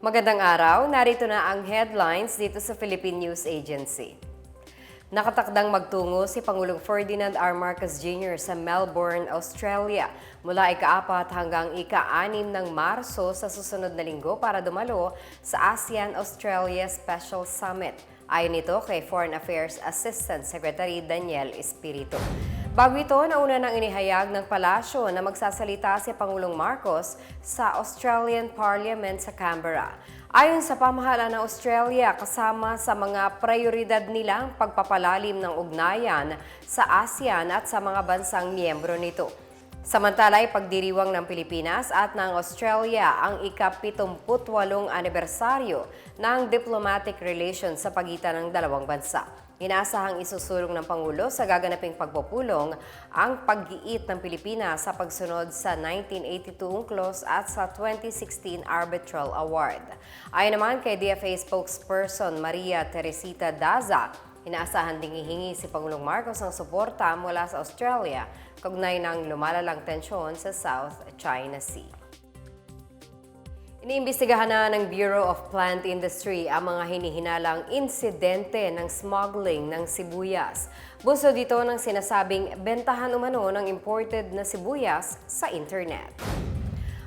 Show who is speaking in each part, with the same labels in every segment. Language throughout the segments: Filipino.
Speaker 1: Magandang araw, narito na ang headlines dito sa Philippine News Agency. Nakatakdang magtungo si Pangulong Ferdinand R. Marcos Jr. sa Melbourne, Australia mula ika-apat hanggang ika-anim ng Marso sa susunod na linggo para dumalo sa ASEAN-Australia Special Summit. Ayon ito kay Foreign Affairs Assistant Secretary Daniel Espiritu. Bago ito, nauna nang inihayag ng palasyo na magsasalita si Pangulong Marcos sa Australian Parliament sa Canberra. Ayon sa pamahalaan ng Australia, kasama sa mga prioridad nilang pagpapalalim ng ugnayan sa ASEAN at sa mga bansang miyembro nito. Samantala ay pagdiriwang ng Pilipinas at ng Australia ang ika-78 anibersaryo ng diplomatic relations sa pagitan ng dalawang bansa. Inaasahang isusulong ng Pangulo sa gaganaping pagpupulong ang pag-iit ng Pilipinas sa pagsunod sa 1982 UNCLOS at sa 2016 Arbitral Award. Ayon naman kay DFA spokesperson Maria Teresita Daza, inaasahan ding hihingi si Pangulong Marcos ng suporta mula sa Australia kaugnay ng lumalalang tensyon sa South China Sea. Iniimbestigahan na ng Bureau of Plant Industry ang mga hinihinalang insidente ng smuggling ng sibuyas. Buso dito ng sinasabing bentahan umano ng imported na sibuyas sa internet.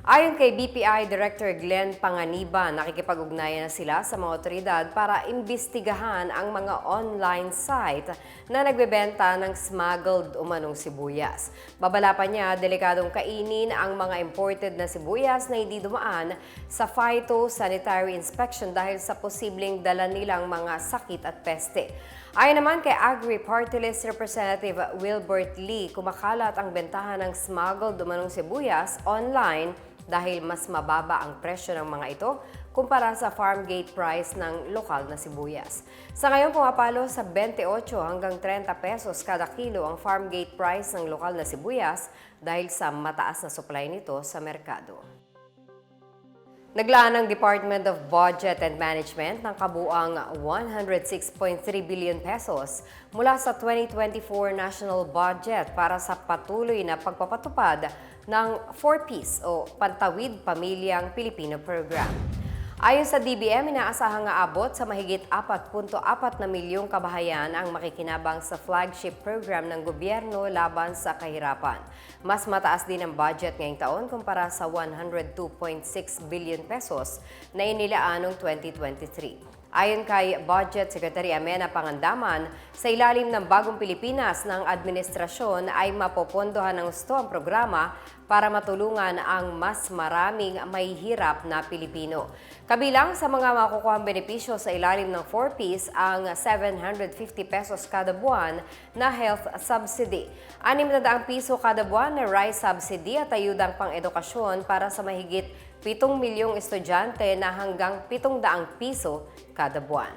Speaker 1: Ayon kay BPI Director Glenn Panganiban, nakikipag-ugnayan na sila sa mga otoridad para imbestigahan ang mga online site na nagbebenta ng smuggled umanong sibuyas. Babala pa niya, delikadong kainin ang mga imported na sibuyas na hindi dumaan sa phytosanitary inspection dahil sa posibleng dala nilang mga sakit at peste. Ayon naman kay Agri Party List Representative Wilbert Lee, kumakalat ang bentahan ng smuggled umanong sibuyas online dahil mas mababa ang presyo ng mga ito kumpara sa farm gate price ng lokal na sibuyas. Sa ngayon, pumapalo sa 28 hanggang 30 pesos kada kilo ang farm gate price ng lokal na sibuyas dahil sa mataas na supply nito sa merkado. Naglaan ng Department of Budget and Management ng kabuang 106.3 billion pesos mula sa 2024 national budget para sa patuloy na pagpapatupad ng 4Ps o Pantawid Pamilyang Pilipino Program. Ayon sa DBM, inaasahang aabot sa mahigit 4.4 na milyong kabahayan ang makikinabang sa flagship program ng gobyerno laban sa kahirapan. Mas mataas din ang budget ngayong taon kumpara sa 102.6 billion pesos na inilaan noong 2023. Ayon kay Budget Secretary Amena Pangandaman, sa ilalim ng Bagong Pilipinas ng administrasyon ay mapopondohan ng gusto ang programa para matulungan ang mas maraming may hirap na Pilipino. Kabilang sa mga makukuhang benepisyo sa ilalim ng 4Ps ang 750 pesos kada buwan na health subsidy, 600 piso kada buwan na rice subsidy at ayudang pang-edukasyon para sa mahigit 7 milyong estudyante na hanggang 700 piso kada buwan.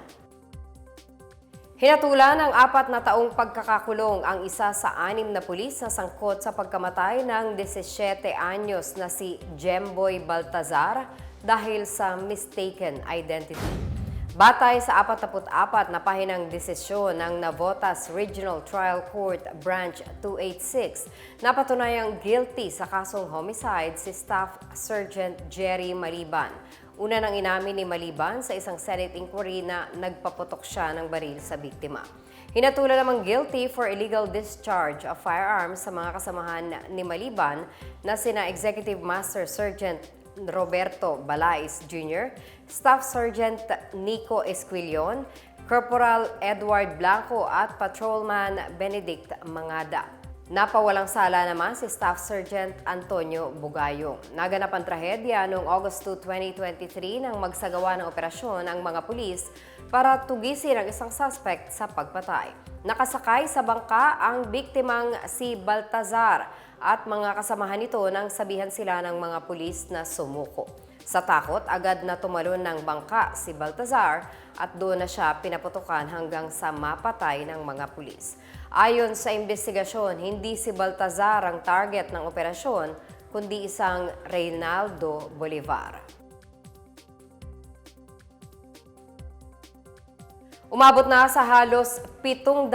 Speaker 1: Hinatulan ng apat na taong pagkakakulong ang isa sa anim na pulis na sangkot sa pagkamatay ng 17 anyos na si Jemboy Baltazar dahil sa mistaken identity. Batay sa 44 na pahinang desisyon ng Navotas Regional Trial Court Branch 286, napatunayang guilty sa kasong homicide si Staff Sergeant Jerry Maliban. Una nang inamin ni Maliban sa isang Senate inquiry na nagpaputok siya ng baril sa biktima. Hinatulan namang guilty for illegal discharge of firearms sa mga kasamahan ni Maliban na sina Executive Master Sergeant Roberto Balais Jr., Staff Sergeant Nico Esquilion, Corporal Edward Blanco at Patrolman Benedict Mangada. Napawalang sala naman si Staff Sergeant Antonio Bugayo. Naganap ang trahedya noong August 2, 2023 nang magsagawa ng operasyon ang mga pulis para tugisin ang isang suspect sa pagpatay. Nakasakay sa bangka ang biktimang si Baltazar at mga kasamahan nito nang sabihan sila ng mga pulis na sumuko. Sa takot, agad na tumalon ng bangka si Baltazar at doon na siya pinaputukan hanggang sa mapatay ng mga pulis. Ayon sa investigasyon, hindi si Baltazar ang target ng operasyon, kundi isang Reynaldo Bolivar. Umabot na sa halos 700,000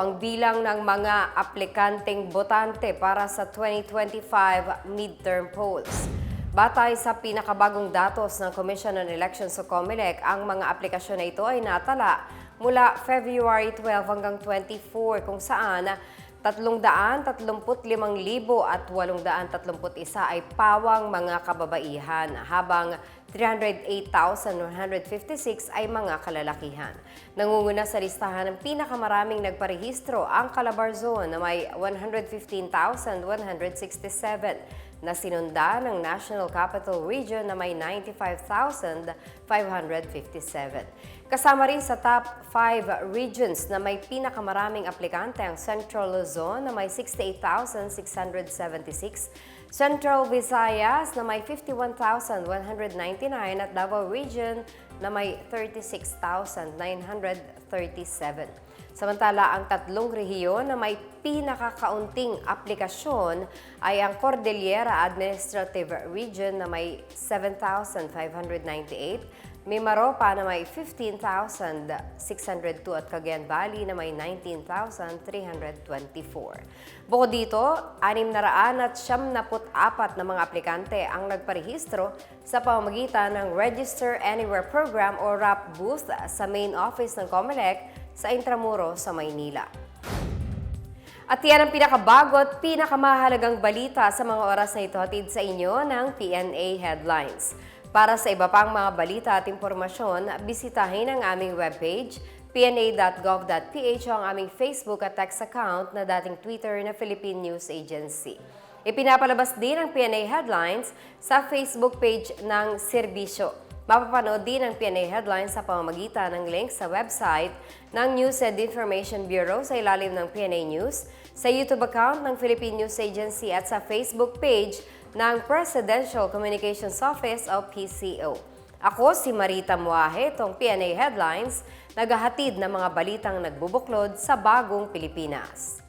Speaker 1: ang bilang ng mga aplikanteng botante para sa 2025 midterm polls. Batay sa pinakabagong datos ng Commission on Elections o COMELEC, ang mga aplikasyon na ito ay natala mula February 12 hanggang 24 kung saan 335,831 ay pawang mga kababaihan habang 308,156 ay mga kalalakihan. Nangunguna sa listahan ng pinakamaraming nagparehistro ang Calabarzon na may 115,167 na sinunda ng National Capital Region na may 95,557. Kasama rin sa top 5 regions na may pinakamaraming aplikante ang Central Luzon na may 68,676, Central Visayas na may 51,199 at Davao Region na may 36,937. Samantala, ang tatlong rehiyon na may pinakakaunting aplikasyon ay ang Cordillera Administrative Region na may 7,598, Mimaropa na may 15,602 at Cagayan Valley na may 19,324. Bukod dito, 600 at 74 na mga aplikante ang nagparehistro sa pamamagitan ng Register Anywhere Program o RAP booth sa main office ng COMELEC sa Intramuros sa Maynila. At yan ang pinakabago at pinakamahalagang balita sa mga oras na ito hatid sa inyo ng PNA Headlines. Para sa iba pang mga balita at impormasyon, bisitahin ang aming webpage pna.gov.ph o ang aming Facebook at text account na dating Twitter na Philippine News Agency. Ipinapalabas din ang PNA Headlines sa Facebook page ng serbisyo. Mapapanood din ang PNA Headlines sa pamamagitan ng link sa website ng News and Information Bureau sa ilalim ng PNA News, sa YouTube account ng Philippine News Agency at sa Facebook page ng Presidential Communications Office o PCO. Ako si Marita Muahe, itong PNA Headlines, naghahatid ng mga balitang nagbubuklod sa bagong Pilipinas.